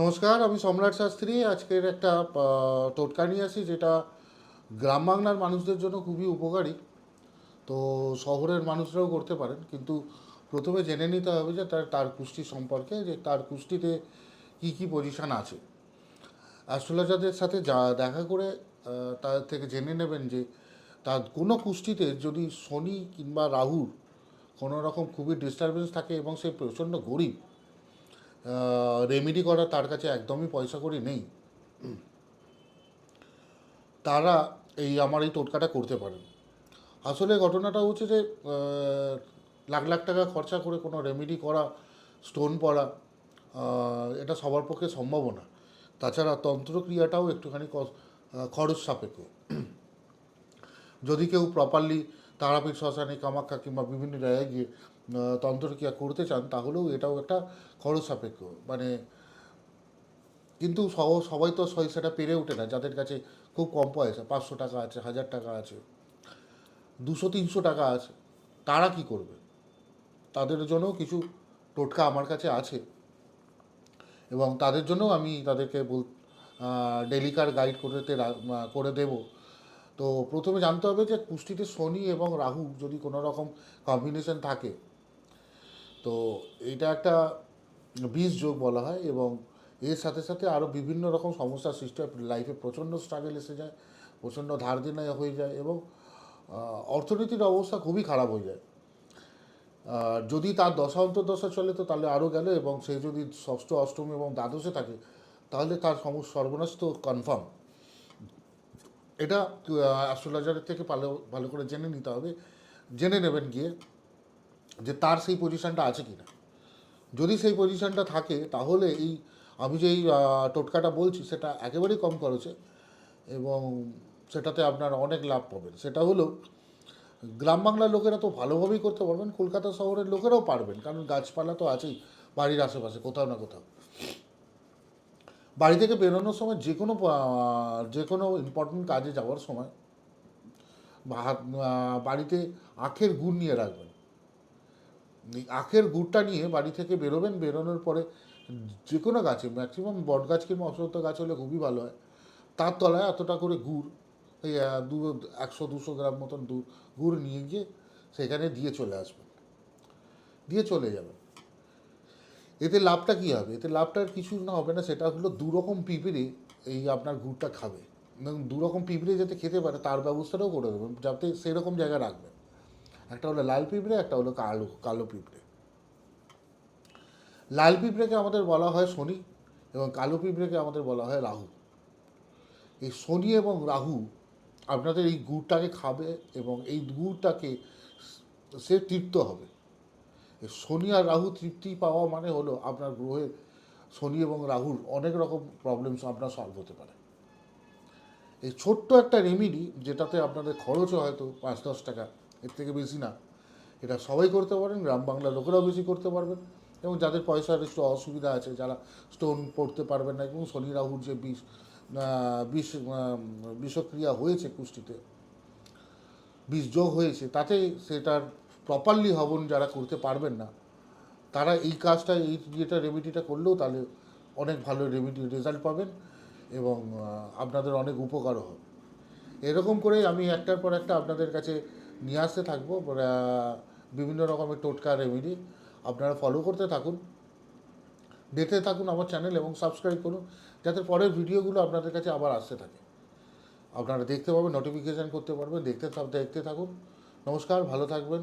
নমস্কার, আমি সম্রাট শাস্ত্রী। আজকের একটা টোটকা নিয়ে আসি, যেটা গ্রাম বাংলার মানুষদের জন্য খুবই উপকারী। তো শহরের মানুষরাও করতে পারেন, কিন্তু প্রথমে জেনে নিতে হবে যে তার তার কুষ্টি সম্পর্কে, যে তার কুষ্টিতে কী কী পজিশান আছে। অ্যাস্ট্রোলজারদের সাথে যা, দেখা করে তার থেকে জেনে নেবেন যে তার কোনো কুষ্টিতে যদি শনি কিংবা রাহুর কোনো রকম খুবই ডিস্টারবেন্স থাকে এবং সে প্রচণ্ড গরিব রেমেডি করা তার কাছে একদমই পয়সা করি নেই। তারা এই আমার এই টোটকাটা করতে পারেন। আসলে ঘটনাটা হচ্ছে যে লাখ লাখ টাকা খরচা করে কোনো রেমেডি করা স্টোন পড়া এটা সবার পক্ষে সম্ভব না। তাছাড়া তন্ত্রক্রিয়াটাও একটুখানি খরচ সাপেক্ষ। যদি কেউ প্রপারলি তারাপীঠ, শ্মশানে, কামাখ্যা কিংবা বিভিন্ন জায়গায় গিয়ে তন্ত্রক্রিয়া করতে চান, তাহলেও এটাও একটা খরচ সাপেক্ষ মানে কিন্তু সবাই তো সেটা পেরে ওঠে না। যাদের কাছে খুব কম পয়সা, পাঁচশো টাকা আছে, হাজার টাকা আছে, দুশো, তিনশো টাকা আছে, তারা কি করবে? তাদের জন্যও কিছু টোটকা আমার কাছে আছে। এবং তাদের জন্যও আমি তাদেরকে বল ডেলিকার গাইড করতে করে দেব। তো প্রথমে জানতে হবে যে পুষ্টিতে শনি এবং রাহু যদি কোনো রকম কম্বিনেশন থাকে, তো এইটা একটা বীজ যোগ বলা হয় এবং এর সাথে সাথে আরও বিভিন্ন রকম সমস্যার সৃষ্টি হয়। লাইফে প্রচণ্ড স্ট্রাগল এসে যায়, প্রচণ্ড ধার দেনা হয়ে যায় এবং অর্থনীতির অবস্থা খুবই খারাপ হয়ে যায়। যদি তার দশা অন্তর্দশা চলে তো তাহলে আরও গেল এবং সে যদি ষষ্ঠ, অষ্টমী এবং দ্বাদশে থাকে, তাহলে তার সর্বনাশ তো কনফার্ম এটা অ্যাস্ট্রোলজারের থেকে ভালো ভালো করে জেনে নিতে হবে। জেনে নেবেন গিয়ে যে তার সেই পজিশানটা আছে কি না যদি সেই পজিশানটা থাকে, তাহলে এই, আমি যে এই টোটকাটা বলছি, সেটা একেবারেই কম খরচে এবং সেটাতে আপনার অনেক লাভ পাবেন। সেটা হলো, গ্রাম বাংলার লোকেরা তো ভালোভাবেই করতে পারবেন, কলকাতা শহরের লোকেরাও পারবেন। কারণ গাছপালা তো আছেই, বাড়ির আশেপাশে, কোথাও না কোথাও। বাড়ি থেকে বেরোনোর সময় যে কোনো যে কোনো ইম্পর্টেন্ট কাজে যাওয়ার সময় বাড়িতে আখের গুড় নিয়ে রাখবেন। আখের গুড়টা নিয়ে বাড়ি থেকে বেরোবেন, বেরোনোর পরে যে কোনো গাছে ম্যাক্সিমাম বট গাছ কিংবা অশ্বত্থ গাছ হলে খুবই ভালো হয়। তার তলায় এতটা করে গুড়, এই দু, একশো, দুশো গ্রাম মতন গুড় নিয়ে গিয়ে সেখানে দিয়ে চলে আসবেন। দিয়ে চলে যাবেন। এতে লাভটা কী হবে? এতে লাভটা কিছু না হবে না, সেটা হলো দু রকম পিঁপড়ে এই আপনার গুড়টা খাবে। এবং দু রকম পিঁপড়ে যাতে খেতে পারে, তার ব্যবস্থাটাও করে দেবেন যাতে সেরকম জায়গা রাখবেন একটা হলো লাল পিঁপড়ে, একটা হলো কালো কালো পিঁপড়ে। লাল পিঁপড়েকে আমাদের বলা হয় শনি, এবং কালো পিঁপড়েকে আমাদের বলা হয় রাহু। এই শনি এবং রাহু আপনাদের এই গুড়টাকে খাবে, এবং এই গুড়টাকে সে তৃপ্ত হবে। শনি আর রাহু তৃপ্তি পাওয়া মানে হলো আপনার গ্রহের শনি এবং রাহুর অনেক রকম প্রবলেমস আপনার সলভ হতে পারে। এই ছোট্ট একটা রেমিডি যেটাতে আপনাদের খরচও হয়তো পাঁচ দশ টাকা, এর থেকে বেশি না। এটা সবাই করতে পারেন, গ্রাম বাংলার লোকেরাও বেশি করতে পারবেন এবং যাদের পয়সার একটু অসুবিধা আছে, যারা স্টোন পড়তে পারবেন না এবং শনি রাহুর যে বিষ বিষ বিষক্রিয়া হয়েছে কুষ্টিতে, বিষ যোগ হয়েছে তাতে সেটার প্রপারলি হবন যারা করতে পারবেন না, তারা এই কাজটা, এই যেটা রেমিডিটা করলেও তাহলে অনেক ভালো রেমিডি রেজাল্ট পাবেন এবং আপনাদের অনেক উপকারও হবে। এরকম করে আমি একটার পর একটা আপনাদের কাছে নিয়ে আসতে থাকব। বিভিন্ন রকমের টোটকা রেমিডি আপনারা ফলো করতে থাকুন। দেখতে থাকুন আমার চ্যানেল এবং সাবস্ক্রাইব করুন, যাতে পরের ভিডিওগুলো আপনাদের কাছে আবার আসতে থাকে। আপনারা দেখতে পাবেন নোটিফিকেশান করতে পারবেন, দেখতে দেখতে থাকুন। নমস্কার, ভালো থাকবেন।